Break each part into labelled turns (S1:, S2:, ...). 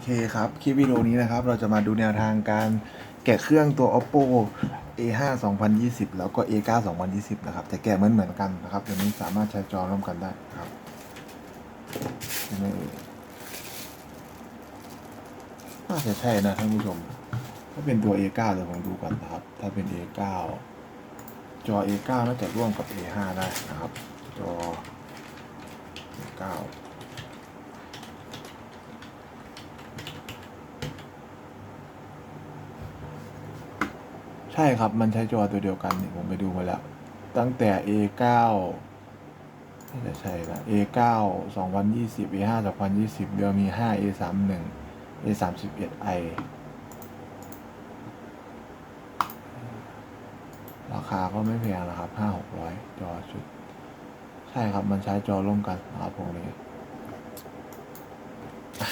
S1: โอเคครับ คลิปวิดีโอนี้นะครับ เราจะมาดูแนวทางการแกะเครื่องตัว oppo a5 2020 แล้วก็ a9 2020 นะครับ แต่แกะเหมือนเหมือนกันนะครับตัวนี้สามารถใช้จอร่วมกันได้ครับใช่ไหมเอ่ยน่าจะใช่นะท่านผู้ชม ถ้าเป็นตัว a9 เดี๋ยวผมดูก่อนนะครับ ถ้าเป็น a9 จอ a9 น่าจะร่วมกับ a5 ได้นะครับ จอ a9 ใช่ครับมันใช้จอตัวเดียวกันนี่ผมไปดูมาแล้ว ตั้งแต่ A9 น่าจะใช่ละ A9 2020 A5 2020 เดี๋ยวมี 5 A31 A31i ราคาก็ไม่แพงนะครับ5 600จอชุด ใช่ครับมันใช้จอร่วมกันนะครับพวกนี้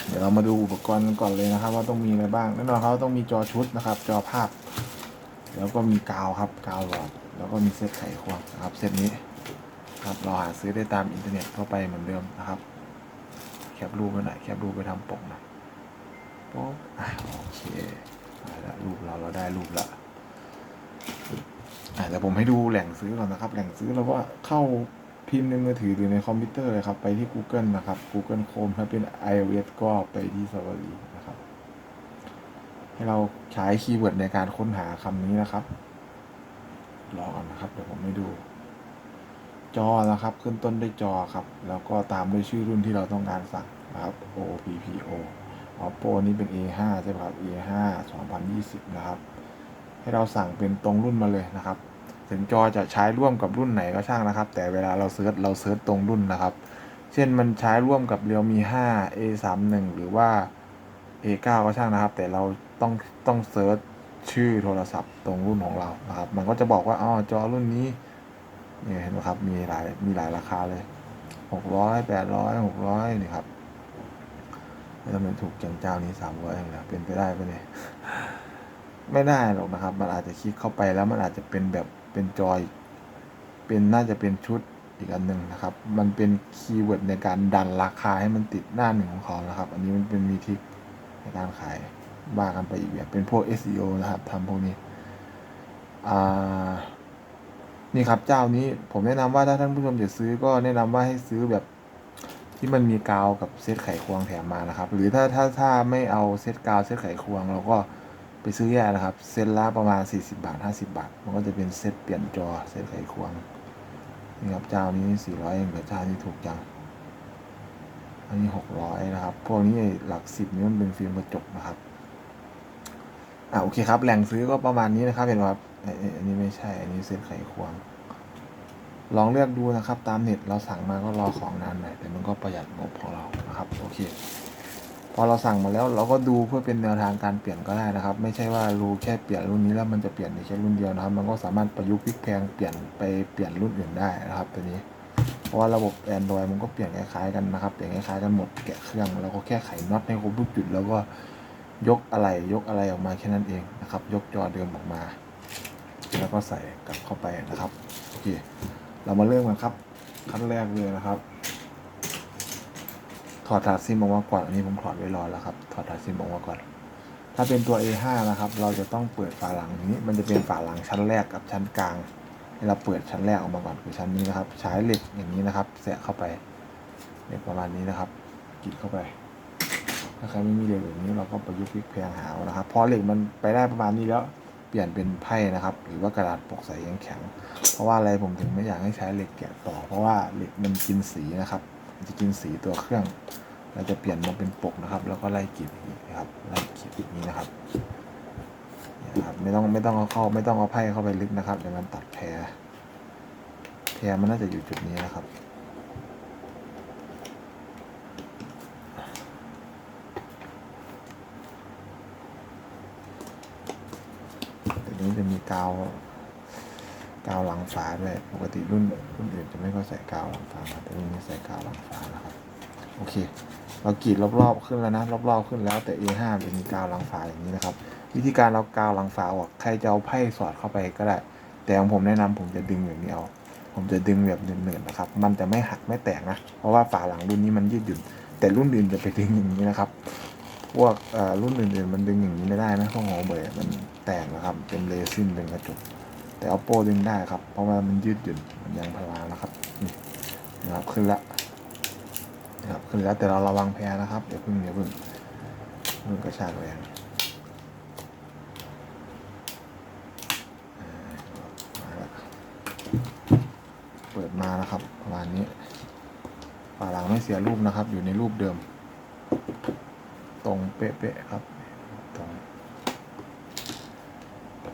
S1: เดี๋ยวเรามาดูอุปกรณ์กันก่อนเลยนะครับ ว่าต้องมีอะไรบ้างแน่นอนครับว่าต้องมีจอชุดนะครับ จอภาพ แล้วก็มีกาวครับกาวหลอด แล้วก็มีเซตไขควงนะครับเซตนี้ครับเราหาซื้อได้ตามอินเทอร์เน็ตทั่วไปเหมือนเดิมนะครับ แคปรูปไปหน่อยแคปรูปไปทำปกหนะป๊บอะโอเคได้ละรูปเราเราได้รูปละอะเดี๋ยวผมให้ดูแหล่งซื้อก่อนนะครับ แหล่งซื้อเราก็เข้าพิมพ์ในมือถือหรือในคอมพิวเตอร์เลยครับ ไปที่ Google นะครับ Google Chrome ถ้าเป็น iOS ก็ไปที่ Safari นะครับ ให้เราใช้คีย์เวิร์ดในการค้นหาคำนี้นะครับ รอก่อนนะครับ เดี๋ยวผมให้ดู จอนะครับ ขึ้นต้นด้วยจอครับ แล้วก็ตามด้วยชื่อรุ่นที่เราต้องการสั่งนะครับ OPPO Oppo นี่เป็น A5 ใช่ไหมครับ A5 2020 นะครับ ให้เราสั่งเป็นตรงรุ่นมาเลยนะครับ ถึงจอจะใช้ร่วมกับรุ่นไหนก็ช่างนะครับ แต่เวลาเราเซิร์ชเราเซิร์ชตรงรุ่นนะครับ เช่นมันใช้ร่วมกับ Realme 5 A31 หรือว่า A9 ก็ช่างนะครับ แต่เรา ต้องต้องเซิร์ชชื่อโทรศัพท์ตรงรุ่นของเรานะครับ มันก็จะบอกว่าอ๋อจอรุ่นนี้นี่เห็นไหมครับมีหลายมีหลายราคาเลยหกร้อยแปดร้อยหกร้อยนี่ครับแล้วมันถูกจังเจ้านี้สามร้อยเองนะเป็นไปได้ปะเนี่ยไม่ได้หรอกนะครับ มันอาจจะคลิกเข้าไปแล้วมันอาจจะเป็นแบบเป็นจอย เป็นน่าจะเป็นชุดอีกอันหนึ่งนะครับ มันเป็นคีย์เวิร์ดในการดันราคาให้มันติดหน้าหนึ่งของเขานะครับ อันนี้มันเป็นมีทิคในการขาย ว่ากันไปอีกแบบเป็นพวก SEO นะครับทำพวกนี้อ่านี่ครับเจ้านี้ผมแนะนำว่าถ้าท่านผู้ชมจะซื้อก็แนะนำว่าให้ซื้อแบบที่มันมีกาวกับเซตไขควงแถมมานะครับ หรือถ้าถ้าถ้าไม่เอาเซตกาวเซตไขควง เราก็ไปซื้อแยกนะครับ เซตละประมาณ 40 บาท 50 บาท มันก็จะเป็นเซตเปลี่ยนจอเซตไขควงนี่ครับเจ้านี้ 400เองแต่เจ้านี้ถูกจัง อันนี้ 600 นะครับ พวกนี้หลักสิบนี่มันเป็นฟิล์มกระจกนะครับ อ่าโอเคครับ แหล่งซื้อก็ประมาณนี้นะครับ เห็นไหมครับเอออันนี้ไม่ใช่ อันนี้เซตไขควง ลองเลือกดูนะครับ ตามเน็ตเราสั่งมาก็รอของนานหน่อยแต่มันก็ประหยัดงบของเรานะครับ โอเค พอเราสั่งมาแล้วเราก็ดูเพื่อเป็นแนวทางการเปลี่ยนก็ได้นะครับ ไม่ใช่ว่ารู้แค่เปลี่ยนรุ่นนี้แล้วมันจะเปลี่ยนในแค่รุ่นเดียวนะครับ มันก็สามารถประยุกต์พลิกแพลงเปลี่ยนไปเปลี่ยนรุ่นอื่นได้นะครับ ตัวนี้เพราะว่าระบบ Android มันก็เปลี่ยนคล้ายๆกันนะครับเปลี่ยนคล้ายๆกันหมดแกะเครื่องแล้วก็แค่ไขน็อตให้ครบทุกจุดแล้วก็ ยกอะไรยกอะไรออกมาแค่นั้นเองนะครับ ยกจอเดิมออกมา แล้วก็ใส่กลับเข้าไปนะครับโอเคเรามาเริ่มกันครับ ขั้นแรกเลยนะครับ ถอดถาดซิมออกมาก่อนอันนี้ผมถอดไว้รอแล้วครับ ถอดถาดซิมออกมาก่อน ถ้าเป็นตัว A5 นะครับ เราจะต้องเปิดฝาหลังนี้ มันจะเป็นฝาหลังชั้นแรกกับชั้นกลางให้เราเปิดชั้นแรกออกมาก่อนคือชั้นนี้นะครับ ใช้เหล็กอย่างนี้นะครับแสะเข้าไปเหล็กประมาณนี้นะครับกรีดเข้าไป ถ้าใครไม่มีเหล็กแบบนี้เราก็ประยุกต์พลิกแพงหาเอานะครับพอเหล็กมันไปได้ประมาณนี้แล้วเปลี่ยนเป็นไพ่นะครับ หรือว่ากระดาษปกใสแข็งเพราะว่าอะไรผมถึงไม่อยากให้ใช้เหล็กแกะต่อ เพราะว่าเหล็กมันกินสีนะครับมันจะกินสีตัวเครื่อง เราจะเปลี่ยนมาเป็นปกนะครับ แล้วก็ไล่กรีดอย่างนี้นะครับไล่กรีดอย่งนี้นะครับนะครับไม่ต้องไม่ต้องเอาเข้าไม่ต้องเอาไพ่เข้าไปลึกนะครับเดี๋ยวมันตัดแพรแพรมันน่าจะอยู่จุดนี้นะครับ นี้จะมีกาวกาวหลังฝาด้วยปกติรุ่นรุ่นอื่นจะไม่ค่อยใส่กาวหลังฝาแต่รุ่นนี้ใส่กาวหลังฝานะครับโอเค เรากรีดรอบๆขึ้นแล้วนะรอบๆขึ้นแล้วแต่ A5 จะมีกาวหลังฝาอย่างนี้นะครับ วิธีการเรากาวหลังฝาออกใครจะเอาไพ่สอดเข้าไปก็ได้ แต่ของผมแนะนำผมจะดึงอย่างนี้เอาผมจะดึงแบบเนืดๆนะครับ มันจะไม่หักไม่แตกนะ เพราะว่าฝาหลังรุ่นนี้มันยืดหยุ่น แต่รุ่นอื่นจะไปดึงอย่างนี้นะครับ พวกรุ่นอื่นๆ มันดึงอย่างนี้ไม่ได้นะพวกหัวเบยมันแตกนะครับเป็นเรซินเป็นกระจกแต่ oppo ดึงได้ครับ เพราะว่ามันยืดหยุ่นมันยางพารานะครับนี่นะครับขึ้นละนะครับขึ้นแล้วแต่เราระวังแพ้นะครับอย่าเพิ่งอย่าเพิ่งเพิ่งกระชากแรงเปิดมานะครับประมาณนี้ฝาหลังไม่เสียรูปนะครับ อยู่ในรูปเดิม ตรงเป๊ะๆครับ ตรง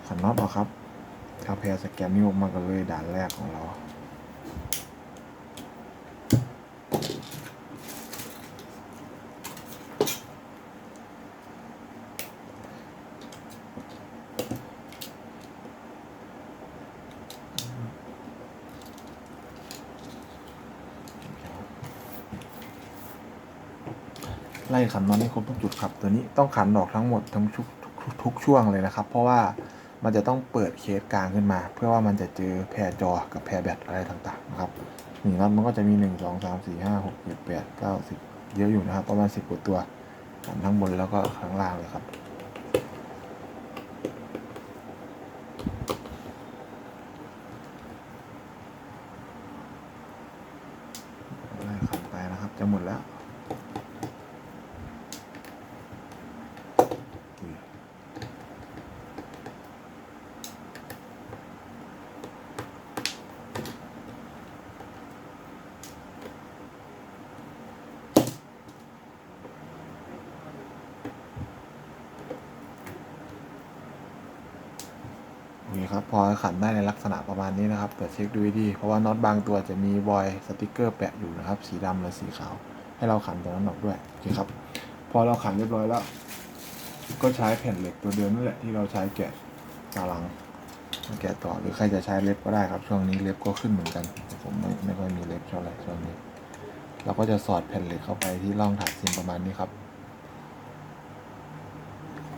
S1: ขันน็อตเอาครับถ้าแพรสแกนนิ้วออกมาก็เลยด่านแรกของเรา ไล่ขันน็อตให้ครบทุกจุดครับ ตัวนี้ต้องขันออกทั้งหมดทั้งทุกทุกทุกช่วงเลยนะครับ เพราะว่ามันจะต้องเปิดเคสกลางขึ้นมา เพื่อว่ามันจะเจอแพรจอกับแพรแบตอะไรต่างๆนะครับนี่น็อตมันก็จะมี1 2 3 4 5 6 7 8 9 10เยอะอยู่นะครับ ประมาณ10กว่าตัวขันทั้งบนแล้วก็ข้างล่างเลยครับ ไล่ขันไปนะครับ จะหมดแล้วอุ้ยโอเคครับ พอขันได้ในลักษณะประมาณนี้นะครับเปิดเช็คดูดีเพราะว่าน็อตบางตัวจะมีบอยสติกเกอร์แปะอยู่นะครับ สีดำและสีขาว ให้เราขันตัวนั้นออกด้วยโอเคครับ พอเราขันเรียบร้อยแล้ว ก็ใช้แผ่นเหล็กตัวเดิมนั่นแหละที่เราใช้แกะตาลังมาแกะต่อหรือใครจะใช้เล็บก็ได้ครับ ช่วงนี้เล็บก็ขึ้นเหมือนกันแต่ผมไม่ไม่ค่อยมีเล็บเท่าไหร่ช่วงนี้ เราก็จะสอดแผ่นเหล็กเข้าไปที่ร่องถ่ายซิมประมาณนี้ครับ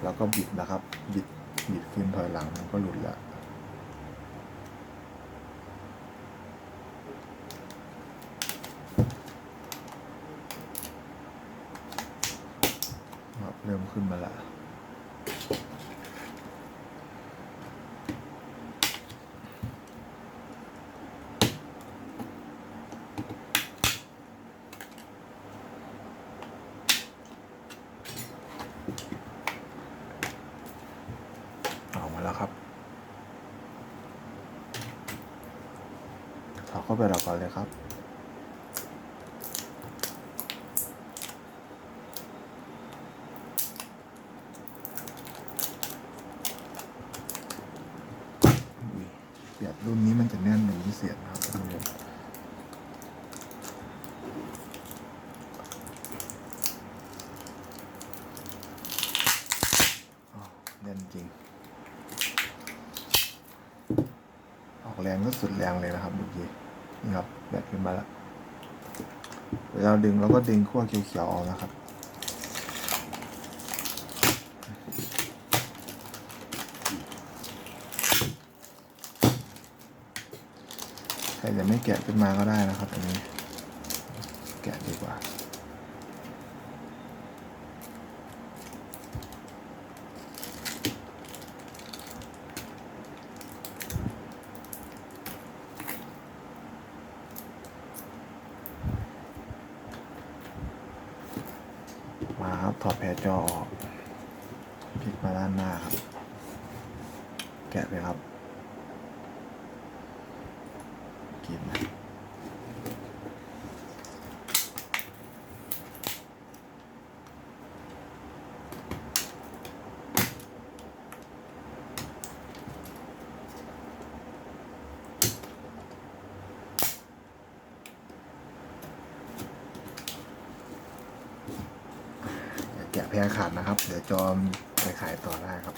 S1: แล้วก็บิดนะครับ บิดบิดฟิล์มถอยหลังมันก็หลุดแล้ว ครับเริ่ม ขึ้นมาแล้วออกมาแล้วครับถอดเข้าไปเราก่อนเลยครับ อุ้ยเสียบรุ่นนี้มันจะแน่นเป็นพิเศษนะครับท่านผู้ชมอ้าวแน่นจริง ออกแรงก็สุดแรงเลยนะครับเมื่อกี้ นะครับแบตขึ้นมาแล้วเวลาดึงเราก็ดึงขั้วเขียวๆออกนะครับใครจะไม่แกะขึ้นมาก็ได้นะครับอันนี้ แกะดีกว่าครับ ถอดแผรจอออกพลิกมาด้านหน้าครับ แกะเลยครับกินนะอย่าแกะแพรขาดนะครับ เดี๋ยวจอมไปขายต่อได้ครับ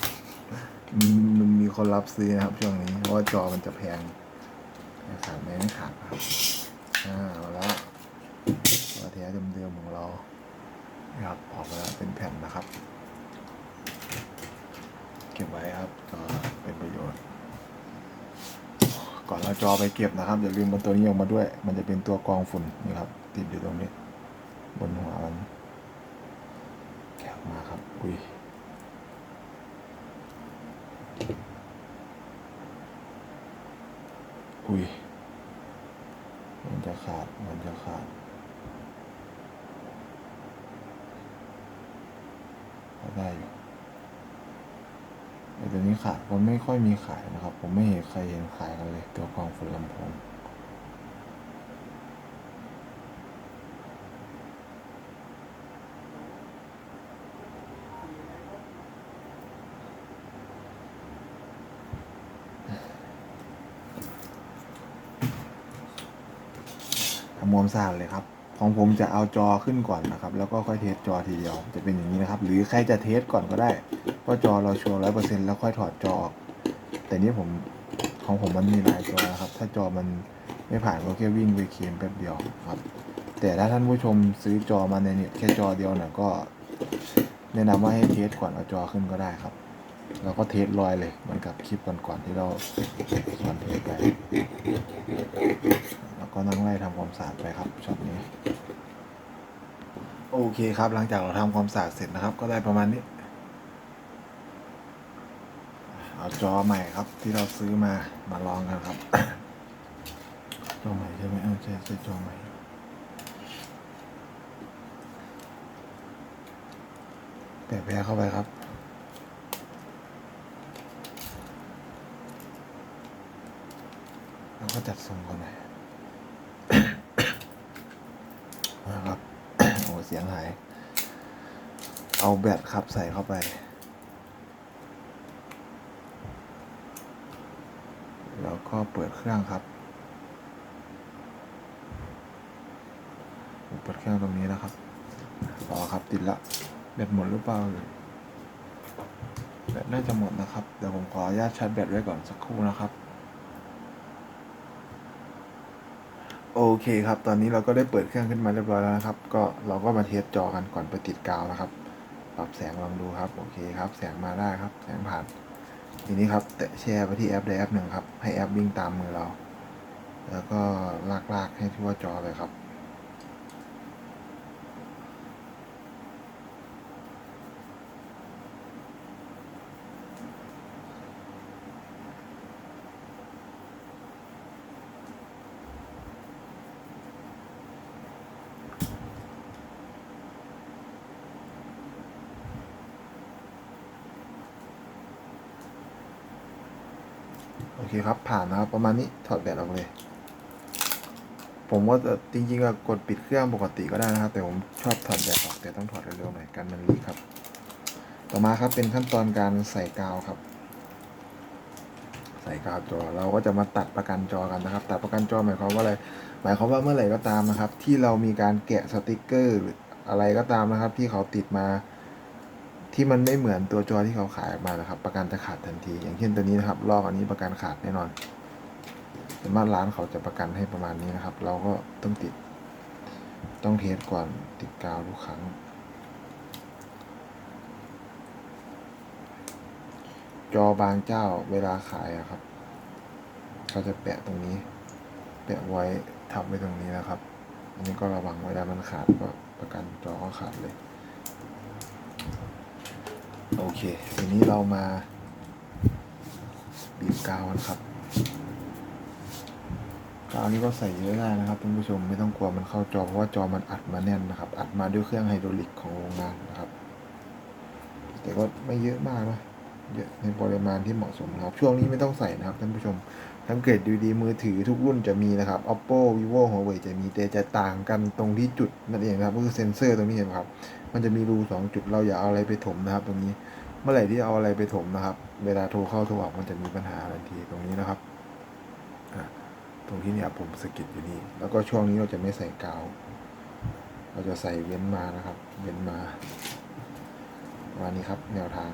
S1: มันมีคนรับซื้อนะครับ ช่วงนี้เพราะว่าจอมันจะแพงแพรขาดไมไม่ขาดครับอ่าเอาละตัวแท้เดิมๆของเรานะครับออกมาแล้วเป็นแผ่นนะครับ เก็บไว้ครับก็เป็นประโยชน์ ก่อนเราจอไปเก็บนะครับ อย่าลืมมันตัวนี้ออกมาด้วย มันจะเป็นตัวกรองฝุ่นนี่ครับ ติดอยู่ตรงนี้ บนหัวมัน อุ้ยอุ้ยมันจะขาด มันจะขาดพอได้อยู่แต่ตัวนี้ขาดก็ไม่ค่อยมีขายนะครับ ผมไม่เห็นใครเห็นขายกันเลย ตัวกองฝุ่นลำโพง ทำความสะอาดเลยครับ ของผมจะเอาจอขึ้นก่อนนะครับ แล้วก็ค่อยเทสจอทีเดียว จะเป็นอย่างนี้นะครับ หรือใครจะเทสก่อนก็ได้ว่าจอเราชัวร์ร้อยเปอร์เซ็นต์แล้วค่อยถอดจอออก แต่นี่ผมของผมมันมีหลายจอนะครับ ถ้าจอมันไม่ผ่านก็แค่วิ่งไปเคลมแป๊บเดียวครับ แต่ถ้าท่านผู้ชมซื้อจอมาในเน็ตแค่จอเดียวเนี่ยก็ แนะนำว่าให้เทสก่อนเอาจอขึ้นก็ได้ครับแล้วก็เทสรอยเลยเหมือนกับคลิปก่อนๆที่เราสอนเทสไป ก็นั่งไล่ทำความสะอาดไปครับช็อตนี้ โอเคครับ หลังจากเราทำความสะอาดเสร็จนะครับ ก็ได้ประมาณนี้ เอาจอใหม่ครับ ที่เราซื้อมามาลองกันครับ จอใหม่ใช่ไหมเออใช่ใช่จอใหม่แปะแพ้เข้าไปครับแล้วก็จัดทรงก่อนหน่อย นะครับ โอ้ เสียงหาย เอาแบตครับใส่เข้าไป แล้วก็เปิดเครื่องครับ เปิดเครื่องตรงนี้นะครับรอครับติดละแบตหมดหรือเปล่าแบตน่าจะหมดนะครับ เดี๋ยวผมขออนุญาตชาร์จแบตไว้ก่อนสักครู่นะครับ โอเคครับ ตอนนี้เราก็ได้เปิดเครื่องขึ้นมาเรียบร้อยแล้วนะครับ ก็เราก็มาเทสจอกันก่อนไปติดกาวนะครับ ปรับแสงลองดูครับ โอเคครับ แสงมาได้ครับ แสงผ่าน ทีนี้ครับ แตะแชร์ไปที่แอปใดแอปหนึ่งครับ ให้แอปวิ่งตามมือเรา แล้วก็ลากๆให้ทั่วจอเลยครับ เคครับ ผ่านนะครับ ประมาณนี้ถอดแบตออกเลย ผมว่าจะจริงๆอะกดปิดเครื่องปกติก็ได้นะครับ แต่ผมชอบถอดแบตออกแต่ต้องถอดเร็วๆหน่อยกันมันลีครับ ต่อมาครับเป็นขั้นตอนการใส่กาวครับ ใส่กาวจอเราก็จะมาตัดประกันจอกันนะครับ ตัดประกันจอหมายความว่าอะไร หมายความว่าเมื่อไหร่ก็ตามนะครับ ที่เรามีการแกะสติกเกอร์อะไรก็ตามนะครับ ที่เขาติดมา ที่มันไม่เหมือนตัวจอที่เขาขายมานะครับ ประกันจะขาดทันที อย่างเช่นตัวนี้นะครับลอกอันนี้ประกันขาดแน่นอนส่มาร้านเขาจะประกันให้ประมาณนี้นะครับ เราก็ต้องติด ต้องเทสก่อนติดกาวทุกครั้ง จอบางเจ้าเวลาขายอะครับเขาจะแปะตรงนี้ แปะไว้ทับไว้ตรงนี้นะครับ อันนี้ก็ระวังเวลามันขาดก็ประกันจอก็ขาดเลย โอเค ทีนี้เรามาบีบกาวกันครับกาวนี้ก็ใส่เยอะได้นะครับท่านผู้ชมไม่ต้องกลัวมันเข้าจอเพราะว่าจอมันอัดมาแน่นนะครับ อัดมาด้วยเครื่องไฮดรอลิกของโรงงานนะครับ แต่ก็ไม่เยอะมากนะเยอะในปริมาณที่เหมาะสมครับ ช่วงนี้ไม่ต้องใส่นะครับท่านผู้ชมสังเกตดูดีมือถือทุกรุ่นจะมีนะครับ oppo vivo huawei จะมีแต่จะต่างกันตรงที่จุดนั่นเองครับก็คือเซนเซอร์ตรงนี้เห็นครับ มันจะมีรูสองจุดเราอย่าเอาอะไรไปถมนะครับ ตรงนี้ เมื่อไหร่ที่เอาอะไรไปถมนะครับ เวลาโทรเข้าโทรออกมันจะมีปัญหาทันทีตรงนี้นะครับตรงที่เนี่ยผมสะกิดอยู่นี่แล้วก็ช่วงนี้เราจะไม่ใส่กาวเราจะใส่เว้นมานะครับ เว้นมาวันนี้ครับ แนวทาง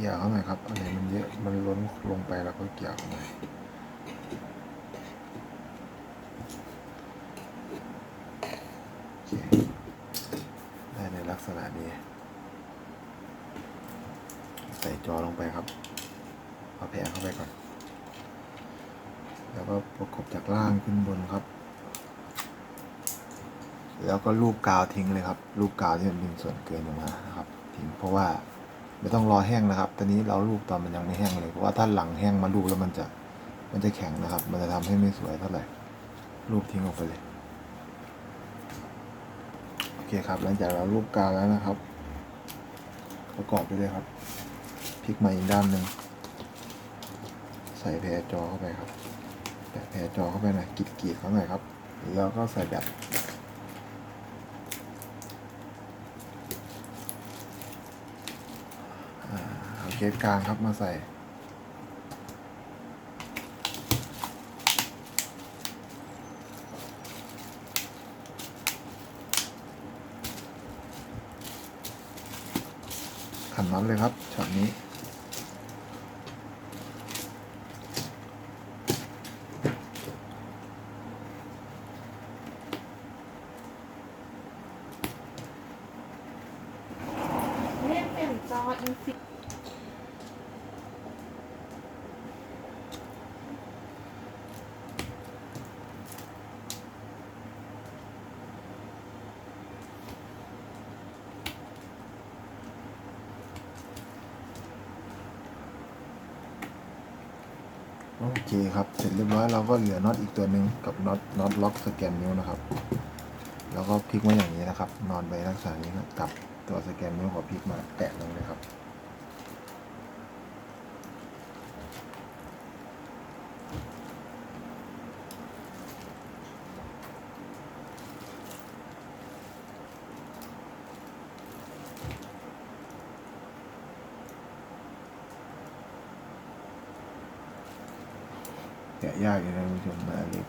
S1: กี่ยวเข้าหน่อยครับอะไรมันเยอะมันล้นลงไปแล้วก็เกี่ยวเข้าหน่อยได้ในลักษณะนี้ ใส่จอลงไปครับเอาแผงเข้าไปก่อน แล้วก็ประกบจากล่างขึ้นบนครับ แล้วก็ลูบกาวทิ้งเลยครับ ลูบกาวที่มันเป็นส่วนเกินออกมานะครับ ทิ้งเพราะว่า ไม่ต้องรอแห้งนะครับ ตอนนี้เราลูบตอนมันยังไม่แห้งเลยเพราะว่าถ้าหลังแห้งมาลูบแล้วมันจะมันจะแข็งนะครับ มันจะทำให้ไม่สวยเท่าไหร่ลูบทิ้งออกไปเลยโอเคครับ หลังจากเราลูบกาแล้วนะครับ ประกอบไปเลยครับพลิกมาอีกด้านหนึ่งใส่แพรจอเข้าไปครับแปะแพรจอเข้าไปหน่อยกรีดๆเขาหน่อยครับ แล้วก็ใส่แบบ เคสกลางครับมาใส่ ขันน็อตเลยครับช็อตนี้
S2: เล่นเป็นจออินฟิ
S1: โอเคครับ เสร็จเรียบร้อยเราก็เหลือน็อตอีกตัวหนึ่งกับน็อตน็อตล็อกสแกนนิ้วนะครับ แล้วก็พลิกมาอย่างนี้นะครับ นอนไปลักษณะนี้ครับกับตัวสแกนนิ้วขอพลิกมาแตะลงเลยครับ แกะยากอยู่นะคุณผู้ชมมาอันเล็ก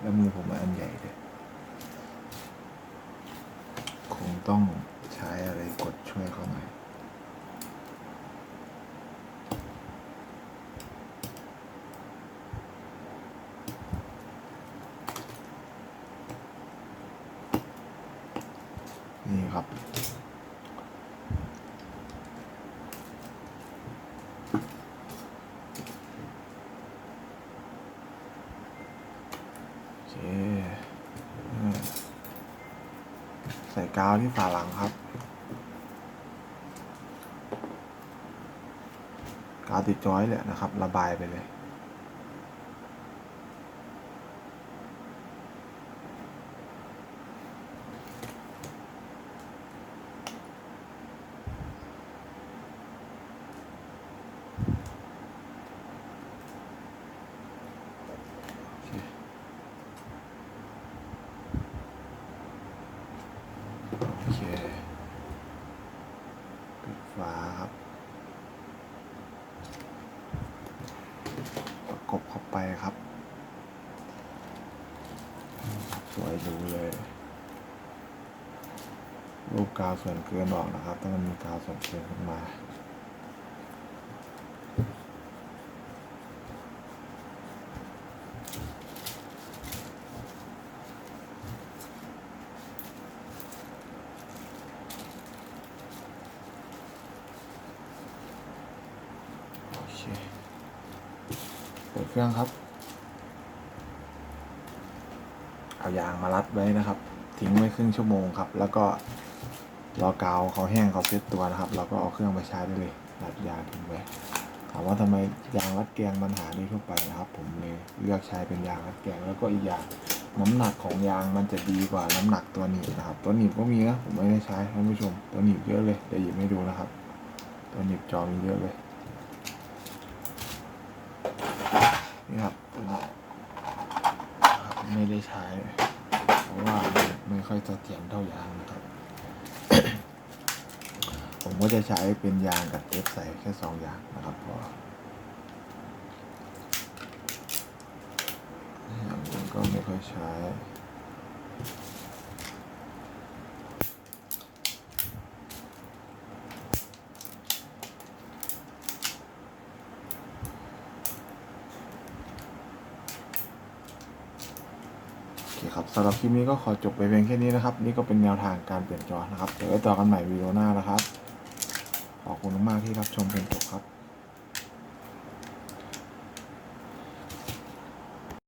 S1: แล้วมือผมมาอันใหญ่เลยคงต้องใช้อะไรกดช่วยเขาหน่อยนี่ครับ โอเคอ่าใส่ กาวที่ฝาหลังครับ กาวติดจอยเลยนะครับ ระบายไปเลย โอเค โอเค ปิดฝาครับ ประกบเข้าไป ครับ สวยดูเลยรูปกาวส่วนเกินออกนะครับ ถ้ามันมีกาวส่วนเกินขึ้นมา โอเค เปิดเครื่องครับ เอายางมารัดไว้นะครับ ทิ้งไว้ครึ่งชั่วโมงครับ แล้วก็รอกาวเขาแห้งเขาเซ็ตตัวนะครับ เราก็เอาเครื่องไปใช้ได้เลยรัดยางทิ้งไว้ถามว่าทำไมยางรัดแกงมันหาได้ทั่วไปนะครับ ผมเลยเลือกใช้เป็นยางรัดแกงแล้วก็อีกอย่างน้ำหนักของยางมันจะดีกว่าน้ำหนักตัวหนีบนะครับ ตัวหนีบก็มีนะผมไม่ได้ใช้ท่านผู้ชม ตัวหนีบเยอะเลยเดี๋ยวหยิบให้ดูนะครับ ตัวหนีบจอมีเยอะเลย นี่ครับไม่ได้ใช้ เพราะว่าไม่ค่อยเสถียรเท่ายางนะครับ ผมก็จะใช้เป็นยางกับเทปใส่แค่สองอย่างนะครับพออย่างอื่นก็ไม่ค่อยใช้ ครับ สำหรับคลิปนี้ก็ขอจบไปเพียงแค่นี้นะครับ นี่ก็เป็นแนวทางการเปลี่ยนจอนะครับ เดี๋ยวไว้ต่อกันใหม่วีดีโอหน้านะครับ ขอบคุณมากๆที่รับชมเป็นจบครับ